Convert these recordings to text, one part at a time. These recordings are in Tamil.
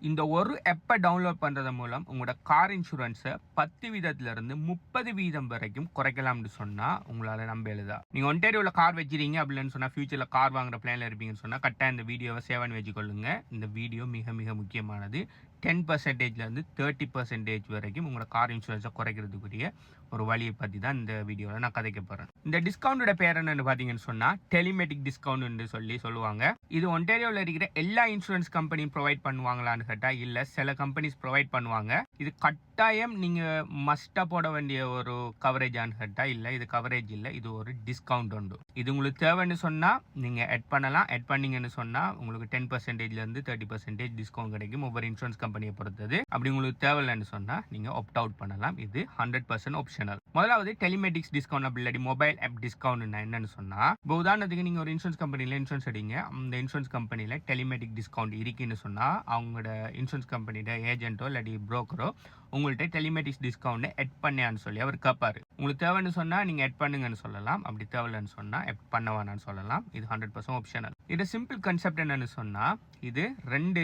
இந்த ஒரு எப்பை டவுன்லோட் பண்ணுறது மூலம் உங்களோட கார் இன்சூரன்ஸை பத்து வீதத்திலிருந்து முப்பது வீதம் வரைக்கும் குறைக்கலாம்னு சொன்னால் உங்களால் நம்ப எழுதா நீங்கள் ஒன்டேரியோவில் கார் வச்சிருக்கீங்க அப்படின்னு சொன்னால் ஃபியூச்சரில் கார் வாங்குற பிளானில் இருப்பீங்கன்னு சொன்னால் கரெக்டாக இந்த வீடியோவை சேவன் வச்சுக்கொள்ளுங்க. இந்த வீடியோ மிக மிக முக்கியமானது. டென் பர்சன்டேஜ்லேருந்து தேர்ட்டி பர்சன்டேஜ் வரைக்கும் உங்களோட கார் இன்சூரன்ஸை குறைக்கிறதுக்குரிய ஒரு வழியை பற்றி தான் இந்த வீடியோவில் நான் கதைக்க போகிறேன் இந்த டிஸ்கவுண்டோட பேர் என்னென்னு பார்த்தீங்கன்னு சொன்னால் டெலிமெட்டிக் டிஸ்கவுண்ட் சொல்லி சொல்லுவாங்க. இது ஒன்டேரியோவில் இருக்கிற எல்லா இன்சூரன்ஸ் கம்பெனியும் ப்ரொவைட் பண்ணுவாங்களான்னு கேட்டால் இல்லை சில கம்பெனிஸ் ப்ரொவைட் பண்ணுவாங்க. இது கட் கட்டாயம் நீங்கள் மஸ்ட்டாக போட வேண்டிய ஒரு கவரேஜான்னு கேட்டால் இல்லை இது கவரேஜ் இல்லை இது ஒரு டிஸ்கவுண்ட் உண்டு. இது உங்களுக்கு தேவைன்னு சொன்னால் நீங்கள் எட் பண்ணலாம். எட் பண்ணீங்கன்னு சொன்னால் உங்களுக்கு டென் பர்சன்டேஜ்லேருந்து தேர்ட்டி பர்சன்டேஜ் டிஸ்கவுண்ட் கிடைக்கும் ஒவ்வொரு இன்சூரன்ஸ் கம்பெனியை பொறுத்தது. அப்படி உங்களுக்கு தேவையில்லைன்னு சொன்னால் நீங்கள் ஆப்ட் அவுட் பண்ணலாம். இது ஹண்ட்ரட் பர்சன்ட் ஆப்ஷனல் முதலாவது டெலிமெட்டிக்ஸ் டிஸ்கவுண்ட் அப்படி இல்லாட்டி மொபைல் ஆப் டிஸ்கவுண்ட் என்னன்னு சொன்னால் இப்போ உதாரணத்துக்கு நீங்கள் ஒரு இன்சூரன்ஸ் கம்பெனியில் இன்சூரன்ஸ் எடுங்க அந்த இன்சூரன்ஸ் கம்பெனியில் டெலிமெட்டிக் டிஸ்கவுண்ட் இருக்குன்னு சொன்னால் அவங்களோட இன்சூரன்ஸ் கம்பெனியோட ஏஜென்ட்டோ இல்லாட்டி ப்ரோக்கரோ உங்கள்கிட்ட டெலிமெட்டிக்ஸ் டிஸ்கவுண்ட் எட் பண்ணியான்னு சொல்லி அவர் கேட்பாரு உங்களுக்கு தேவைன்னு சொன்னால் நீங்கள் எட் பண்ணுங்கன்னு சொல்லலாம். அப்படி தேவையில்லைன்னு சொன்னால் எட் பண்ண சொல்லலாம். இது ஹண்ட்ரட் பர்சன்ட் ஆப்ஷனல் இது சிம்பிள் கன்செப்ட் என்னன்னு சொன்னால் இது ரெண்டு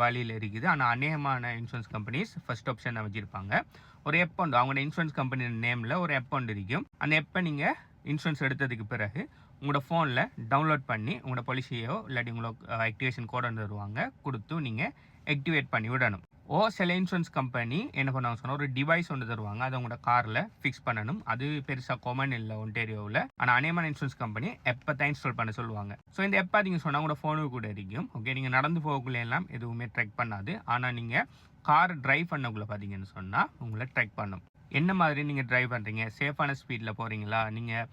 வழியில் இருக்குது. ஆனால் அநேகமான இன்சூரன்ஸ் கம்பெனிஸ் ஃபர்ஸ்ட் ஆப்ஷன் வச்சுருப்பாங்க. ஒரு அக்கௌண்ட் அவங்களோட இன்சூரன்ஸ் கம்பெனி நேமில் ஒரு அக்கௌண்ட் இருக்கும். அந்த எப்போ நீங்கள் இன்சூரன்ஸ் எடுத்ததுக்கு பிறகு உங்களோட ஃபோனில் டவுன்லோட் பண்ணி உங்களோட பாலிசியோ இல்லாட்டி உங்களோட ஆக்டிவேஷன் கோட் வந்து தருவாங்க. கொடுத்து நீங்கள் ஆக்டிவேட் பண்ணி விடணும். ஓ சில இன்சூரன்ஸ் கம்பெனி என்ன பண்ணுவாங்க சொன்னால் ஒரு டிவைஸ் ஒன்று தருவாங்க. அதை உங்களோட காரில் ஃபிக்ஸ் பண்ணணும். அது பெருசாக காமன் இல்லை ஒன்டேரியோவில் ஆனால் அனேமான இன்சூரன்ஸ் கம்பெனி எப்போ தான் இன்ஸ்டால் பண்ண சொல்லுவாங்க. ஸோ இந்த எப்போ நீங்கள் சொன்னால் உங்களோட ஃபோனுக்கு கூட இருக்கும் ஓகே நீங்கள் நடந்து போகக்குள்ள எல்லாம் எதுவுமே ட்ரெக் பண்ணாது. ஆனால் நீங்கள் கார் டிரைவ் பண்ணக்குள்ளே பார்த்தீங்கன்னு சொன்னால் உங்களை ட்ரெக் பண்ணும். என்ன மாதிரி நீங்கள் டிரைவ் பண்ணுறீங்க சேஃபான ஸ்பீடில் போகிறீங்களா நீங்கள்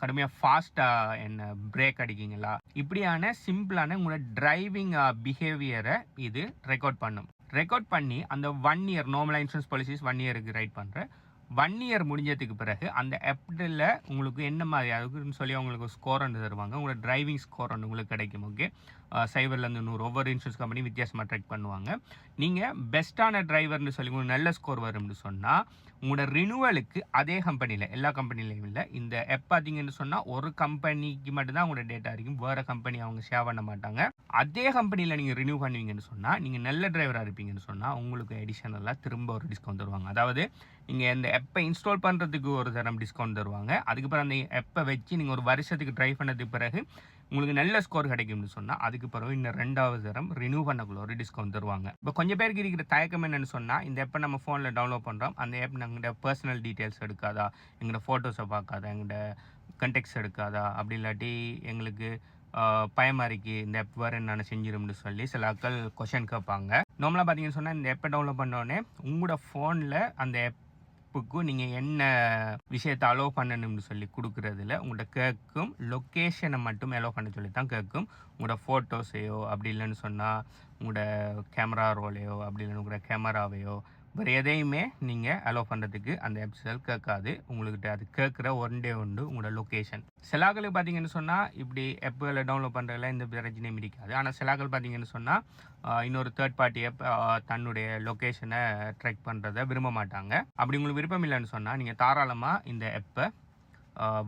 கடுமையாக ஃபாஸ்ட்டாக என்ன பிரேக் அடிக்கிங்களா இப்படியான சிம்பிளான உங்களோட டிரைவிங் பிஹேவியரை இது ரெக்கார்ட் பண்ணும். ரெக்கார்ட் பண்ணி அந்த ஒன் இயர் நார்மலாக இன்சூரன்ஸ் பாலிசிஸ் ஒன் இயருக்கு ரைட் பண்ணுறேன் ஒன் இயர் முடிஞ்சதுக்கு பிறகு அந்த ஆப்பில் உங்களுக்கு என்ன மாதிரி அதுக்குன்னு சொல்லி அவங்களுக்கு ஸ்கோர் ஒன்று தருவாங்க. உங்களோட டிரைவிங் ஸ்கோர் ஒன்று உங்களுக்கு கிடைக்கும் ஓகே சைபர்லேருந்து நூறு ஒவ்வொரு இன்சூரன்ஸ் கம்பெனி வித்தியாசமாக ட்ரெக் பண்ணுவாங்க. நீங்கள் பெஸ்ட்டான டிரைவர்னு சொல்லி உங்களுக்கு நல்ல ஸ்கோர் வரும்னு சொன்னால் உங்களோட ரினுவலுக்கு அதே கம்பெனியில் எல்லா கம்பெனிலையும் இல்லை இந்த ஆப் பார்த்தீங்கன்னு சொன்னால் ஒரு கம்பெனிக்கு மட்டும்தான் உங்களோட டேட்டா இருக்கும். வேறு கம்பெனி அவங்க ஷேர் பண்ண மாட்டாங்க. அதே கம்பெனியில் நீங்கள் ரினியூ பண்ணுவீங்கன்னு சொன்னால் நீங்கள் நல்ல டிரைவராக இருப்பீங்கன்னு சொன்னால் உங்களுக்கு எடிஷனலாக திரும்ப ஒரு டிஸ்கவுண்ட் தருவாங்க. அதாவது நீங்கள் அந்த எப்போ இன்ஸ்டால் பண்ணுறதுக்கு ஒரு தரம் டிஸ்கவுண்ட் தருவாங்க. அதுக்கப்புறம் அந்த எப்போ வச்சு நீங்கள் ஒரு வருஷத்துக்கு ட்ரை பண்ணதுக்கு பிறகு உங்களுக்கு நல்ல ஸ்கோர் கிடைக்கும்னு சொன்னால் அதுக்கு பிறகு இன்னும் ரெண்டாவது தரம் ரினியூ பண்ணக்குள்ள ஒரு டிஸ்கவுண்ட் தருவாங்க. இப்போ கொஞ்சம் பேருக்கு இருக்கிற தயக்கம் என்னென்னு சொன்னால் இந்த ஆப்பை நம்ம ஃபோனில் டவுன்லோட் பண்ணுறோம் அந்த ஆப் எங்களோட பர்சனல் டீட்டெயில்ஸ் எடுக்காதா? எங்களோட ஃபோட்டோஸை பார்க்காதா? எங்களோட கண்டெக்ட்ஸ் எடுக்காதா? அப்படி இல்லாட்டி எங்களுக்கு பயமாரிக்கு இந்த ஆப் வேறு என்னென்ன செஞ்சிரும்னு சொல்லி சில ஆட்கள் கொஷின் கேட்பாங்க. நார்மலாக பார்த்தீங்கன்னு சொன்னால் இந்த ஆப்பை டவுன்லோட் பண்ணோடனே உங்களோட ஃபோனில் அந்த ஷாப்புக்கும் நீங்கள் என்ன விஷயத்தை அலோவ் பண்ணணும்னு சொல்லி கொடுக்குறதுல உங்களோட கேட்கும் லொக்கேஷனை மட்டும் அலோவ் பண்ண சொல்லி தான் கேட்கும் உங்களோட ஃபோட்டோஸையோ அப்படி இல்லைன்னு சொன்னால் உங்களோட கேமரா ரோலையோ அப்படி இல்லைன்னு உங்களோட கேமராவையோ வேறு எதையுமே நீங்கள் அலோவ் பண்ணுறதுக்கு அந்த ஆப்ஸ்கள் கேட்காது. உங்கள்கிட்ட அது கேட்குற ஒன் டே உண்டு உங்களோட லொக்கேஷன் சிலாக்கள் பார்த்தீங்கன்னு சொன்னால் இப்படி ஆப்புகளை டவுன்லோட் பண்ணுறதுல இந்த பிரச்சனையும் இருக்காது. ஆனால் சிலாக்கள் பார்த்தீங்கன்னு சொன்னால் இன்னொரு தேர்ட் பார்ட்டி ஆப் தன்னுடைய லொக்கேஷனை ட்ரெக் பண்ணுறதை விரும்ப மாட்டாங்க. அப்படி உங்களுக்கு விருப்பம் இல்லைன்னு சொன்னால் நீங்கள் தாராளமாக இந்த ஆப்பை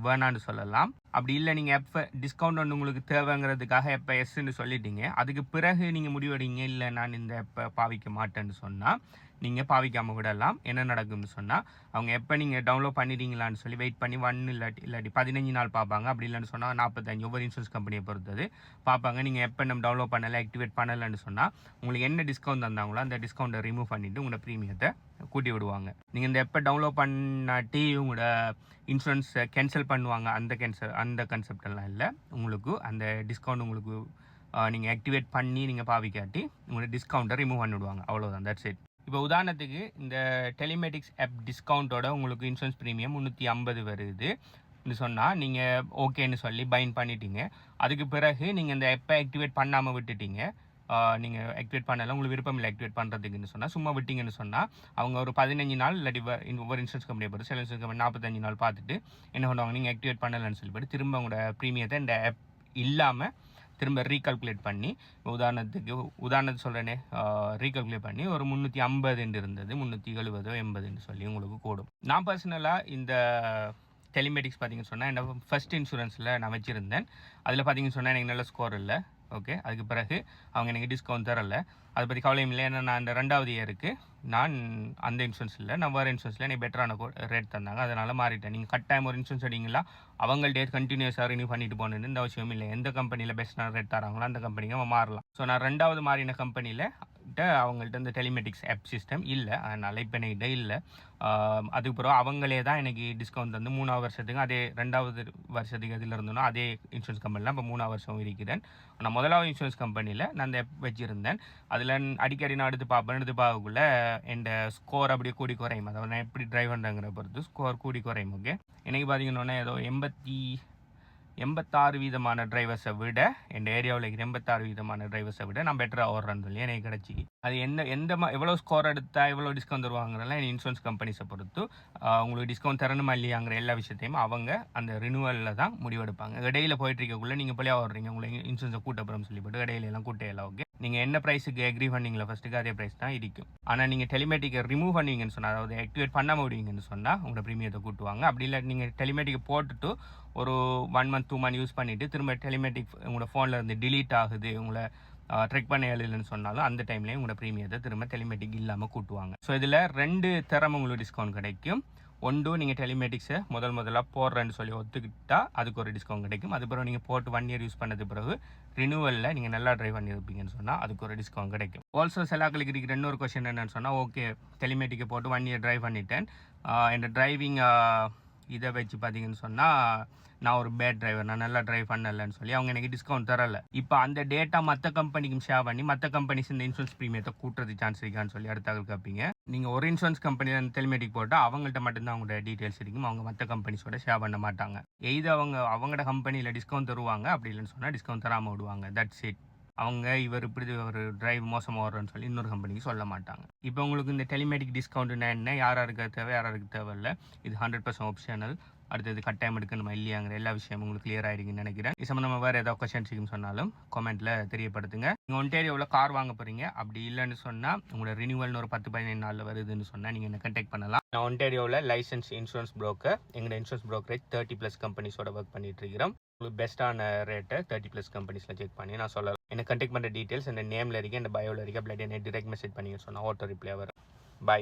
வேணான்னு சொல்லலாம். அப்படி இல்லை நீங்கள் எப்போ டிஸ்கவுண்ட் ஒன்று உங்களுக்கு தேவைங்கிறதுக்காக எப்போ எஸ்ன்னு சொல்லிட்டீங்க. அதுக்கு பிறகு நீங்கள் முடிவெடுங்க. இல்லை நான் இந்த எப்போ பாவிக்க மாட்டேன்னு சொன்னால் நீங்கள் பாவிக்காமல் விடலாம். என்ன நடக்கும்னு சொன்னால் அவங்க எப்போ நீங்கள் டவுன்லோட் பண்ணிட்டீங்களான்னு சொல்லி வெயிட் பண்ணி ஒன் இல்லாட்டி இல்லாட்டி பதினஞ்சு நாள் பார்ப்பாங்க அப்படி இல்லைன்னு சொன்னால் நாற்பத்தஞ்சு ஒவ்வொரு இன்சூரன்ஸ் கம்பெனியை பொறுத்தது. பார்ப்பாங்க நீங்கள் எப்போ நம்ம டவுன்லோட் பண்ணலை ஆக்டிவேட் பண்ணலைன்னு சொன்னால் உங்களுக்கு என்ன டிஸ்கவுண்ட் தந்தாங்களோ அந்த டிஸ்கவுண்ட்டை ரிமூவ் பண்ணிவிட்டு உங்களோட ப்ரீமியத்தை கூட்டி விடுவாங்க. நீங்கள் இந்த எப்போ டவுன்லோட் பண்ணாட்டி உங்களோட இன்சூரன்ஸை கேன்சல் பண்ணுவாங்க அந்த கேன்சல் அந்த கன்செப்டெல்லாம் இல்லை. உங்களுக்கு அந்த டிஸ்கவுண்ட் உங்களுக்கு நீங்கள் ஆக்டிவேட் பண்ணி நீங்கள் பாவிக்காட்டி உங்களோட டிஸ்கவுண்ட்டை ரிமூவ் பண்ணிவிடுவாங்க அவ்வளோதான் தட்ஸ் இட் இப்போ உதாரணத்துக்கு இந்த டெலிமெட்டிக்ஸ் ஆப் டிஸ்கவுண்ட்டோட உங்களுக்கு இன்சூரன்ஸ் ப்ரீமியம் முந்நூற்றி ஐம்பது வருது. சொன்னால் நீங்கள் ஓகேன்னு சொல்லி பைன் பண்ணிட்டீங்க. அதுக்கு பிறகு நீங்கள் இந்த எப்போ ஆக்டிவேட் பண்ணாமல் விட்டுட்டீங்க. நீங்கள் ஆக்டிவேட் பண்ணலாம் உங்களுக்கு விருப்பம் இல்லை ஆக்டிவேட் பண்ணுறதுக்குன்னு சொன்னால் சும்மா விட்டிங்கன்னு சொன்னால் அவங்க ஒரு பதினஞ்சு நாள் இல்லாட்டி ஒவ்வொரு இன்சூரன்ஸ் கம்பெனியை பொறுத்து சில இன்சூரன்ஸ் கம்பெனி நாற்பத்தஞ்சு நாள் பார்த்துட்டு என்ன பண்ணுவாங்க நீங்கள் ஆக்டிவேட் பண்ணலைன்னு சொல்லிட்டு திரும்ப உங்களோட ப்ரீமியத்தை இந்த ஆப் இல்லாமல் திரும்ப ரீகால்குலேட் பண்ணி உதாரணத்துக்கு உதாரணத்துக்கு சொல்கிறேனே ரீகால்குலேட் பண்ணி ஒரு முந்நூற்றி ஐம்பதுன்னு இருந்தது முந்நூற்றி எழுபதோ எண்பதுன்னு சொல்லி உங்களுக்கு கூடும். நான் பர்சனலாக இந்த டெலிமெட்டிக்ஸ் பார்த்தீங்கன்னு சொன்னால் என்ன ஃபஸ்ட் இன்சூரன்ஸில் நான் வச்சுருந்தேன். அதில் பார்த்தீங்கன்னு சொன்னால் எனக்கு நல்ல ஸ்கோர் இல்லை. ஓகே அதுக்கு பிறகு அவங்க எனக்கு டிஸ்கவுண்ட் தரல. அதை பற்றி கவலையும் இல்லை. ஏன்னா நான் அந்த ரெண்டாவது இயருக்கு நான் அந்த இன்சூரன்ஸ் இல்லை. நான் வேறு இன்சூரன்ஸில் எனக்கு பெட்டரான ரேட் தந்தாங்க. அதனால் மாறிட்டேன். நீங்கள் கட்டாயம் ஒரு இன்சூரன்ஸ் அடிங்களா? அவங்கள்டே கண்டினியூஸாக ரினியூ பண்ணிட்டு போகணுன்னு இந்த அவசியம் இல்லை. எந்த கம்பெனியில் பெஸ்ட்டான ரேட் தராங்களோ அந்த கம்பெனிக்கு அவன் மாறலாம். ஸோ நான் ரெண்டாவது மாறின கம்பெனியில் அவங்கள்ட்ட இந்த டெலிமெட்டிக்ஸ் ஆப் சிஸ்டம் இல்லை அதனால் இப்போ என்கிட்ட இல்லை. அதுக்கப்புறம் அவங்களே தான் எனக்கு டிஸ்கவுண்ட் வந்து மூணாவது வருஷத்துக்கு அதே ரெண்டாவது வருஷத்துக்கு எதில் இருந்தோன்னா அதே இன்சூரன்ஸ் கம்பெனியில் இப்போ மூணாவது வருஷம் இருக்கிறேன். நான் முதலாவது இன்சூரன்ஸ் கம்பெனியில் நான் அந்த ஆப் வச்சுருந்தேன். அதில் அடிக்கடி நான் எடுத்து பார்ப்பேன் எடுத்து பார்க்கக்குள்ள என் ஸ்கோர் அப்படியே கூடி குறையும். அதாவது நான் எப்படி டிரைவ் பண்ணுறேங்கிற பொறுத்து ஸ்கோர் கூடி குறையும் ஓகே எனக்கு பார்த்தீங்கன்னா ஏதோ எண்பத்தி எண்பத்தாறு வீதமான டிரைவர்ஸை விட என் ஏரியாவில் இருக்கிற எண்பத்தாறு வீதமான டிரைவர்ஸை விட நான் பெட்டராக ஓடுறேன்னு சொல்லி எனக்கு கிடச்சி. அது எந்த எந்த எவ்வளோ ஸ்கோர் எடுத்தால் எவ்வளோ டிஸ்கவுண்ட் தருவாங்கிறலாம் என் இன்சூரன்ஸ் கம்பெனிஸை பொறுத்து உங்களுக்கு டிஸ்கவுண்ட் தரணுமா இல்லையாங்கிற எல்லா விஷயத்தையும் அவங்க அந்த ரினுவலில் தான் முடிவெடுப்பாங்க. இடையில போயிட்டு இருக்கக்குள்ளே நீங்கள் பிள்ளையா ஓடுறீங்க உங்களுக்கு இன்சூரன்ஸை கூட்டப்புறம் சொல்லிவிட்டு இடையில எல்லாம் கூட்டையெல்லாம் ஓகே. நீங்கள் என்ன ப்ரைஸுக்கு எக்ரி பண்ணீங்களா ஃபஸ்ட்டுக்கு அதே ப்ரைஸ் தான் இருக்கும். ஆனால் நீங்கள் டெலிமேட்டிக்கை ரிமூவ் பண்ணுவீங்கன்னு சொன்னால் அதாவது ஆக்டிவேட் பண்ண முடியுங்கன்னு சொன்னால் உங்களோட ப்ரீமியத்தை கூட்டுவாங்க. அப்படி இல்லை நீங்கள் டெலிமேட்டிக்கை போட்டுட்டு ஒரு one month two month use பண்ணிவிட்டு திரும்ப டெலிமேட்டிக் உங்களோட ஃபோனில் இருந்து டிலீட் ஆகுது உங்களை ட்ரெக் பண்ண இல்லைன்னு சொன்னாலும் அந்த டைம்லேயும் உங்களோட ப்ரீமியத்தை திரும்ப டெலிமேட்டிக் இல்லாமல் கூட்டுவாங்க. ஸோ இதில் ரெண்டு தரம் உங்களுக்கு டிஸ்கவுண்ட் கிடைக்கும். ஒன்று நீங்கள் டெலிமேட்டிக்ஸை முதல் முதலாக போடுறேன்னு சொல்லி ஒத்துக்கிட்டா அதுக்கு ஒரு டிஸ்கவுண்ட் கிடைக்கும். அதுக்கப்புறம் நீங்கள் போட்டு ஒன் இயர் யூஸ் பண்ணது பிறகு ரினுவலில் நீங்கள் நல்லா ட்ரைவ் பண்ணியிருப்பீங்கன்னு சொன்னால் அதுக்கு ஒரு டிஸ்கவுண்ட் கிடைக்கும். ஆல்சோ செலாக்களுக்கு இருக்கிற இன்னொரு கொஷின் என்னென்னு சொன்னால் ஓகே டெலிமேட்டிக்கை போட்டு ஒன் இயர் ட்ரைவ் பண்ணிட்டேன். ஆஹ் என் டிரைவிங் இதை வச்சு பார்த்தீங்கன்னு சொன்னால் நான் ஒரு பேட் டிரைவர் நான் நல்லா டிரைவ் பண்ணலன்னு சொல்லி அவங்க எனக்கு டிஸ்கவுண்ட் தரல. இப்போ அந்த டேட்டா மற்ற கம்பெனிக்கும் ஷேர் பண்ணி மற்ற கம்பெனிஸ் இந்த இன்சூரன்ஸ் ப்ரீமியத்தை கூட்டுறது சான்ஸ் இருக்கான்னு சொல்லி அடுத்த கேட்பீங்க நீங்கள் ஒரு இன்சூரன்ஸ் கம்பெனியில் டெலிமேட்டிக் போட்டால் அவங்கள்ட்ட மட்டும்தான் அவங்களோட டீட்டெயில்ஸ் இருக்கும். அவங்க மற்ற கம்பெனிஸோட ஷேர் பண்ண மாட்டாங்க. எய்து அவங்க அவங்களோட கம்பெனியில் டிஸ்கவுண்ட் தருவாங்க. அப்படி இல்லைன்னு சொன்னால் டிஸ்கவுண்ட் தராமல் விடுவாங்க. தட்ஸ் இட் அவங்க இவர் இப்படி ஒரு டிரைவ் மோசமாக வரும்னு சொல்லி இன்னொரு கம்பெனிக்கு சொல்ல மாட்டாங்க. இப்போ உங்களுக்கு இந்த டெலிமேட்டிக் டிஸ்கவுண்ட்னா என்ன? யார் யாருக்கு தேவை யார் யாருக்கு தேவையில்ல. இது ஹண்ட்ரட் பர்சன்ட் ஆப்ஷனல் அடுத்தது கட்டாயம் எடுக்கணுமா இல்லையாங்கிற எல்லா விஷயமும் உங்களுக்கு கிளியர் ஆகிடுங்கன்னு நினைக்கிறேன். இது சம்மந்தமாக வேறு ஏதாவது கொஷன்ஸ் இருக்குன்னு சொன்னாலும் கமெண்ட்டில் தெரியப்படுத்துங்க. நீங்கள் ஒன்டேரியோவில் கார் வாங்க போகிறீங்க அப்படி இல்லைன்னு சொன்னால் உங்களோட ரினியூவல்னு ஒரு பத்து பதினைந்து நாளில் வருதுன்னு சொன்னால் நீங்கள் என்ன கண்டெக்ட் பண்ணலாம். நான் ஒன்டேரியோவில் லைசன்ஸ் இன்சூரன்ஸ் புரோக்கர் எங்களோட இன்சூரன்ஸ் ப்ரோக்கரேஜ் தேர்ட்டி ப்ளஸ் கம்பெனிஸோட ஒர்க் பண்ணிட்டு இருக்கிறோம். உங்களுக்கு பெஸ்ட்டான ரேட்டை தேர்ட்டி ப்ளஸ் கம்பெனிஸில் செக் பண்ணி நான் சொல்லலாம். என்ன கண்டெக்ட் பண்ணுற டீட்டெயில்ஸ் இந்த நேமில் இருக்க இந்த பயோவில் இருக்க பிளட் என்ன டிரெக்ட் மெசேஜ் பண்ணி சொன்னால் ஆட்டோ ரிப்ளை வரும். பை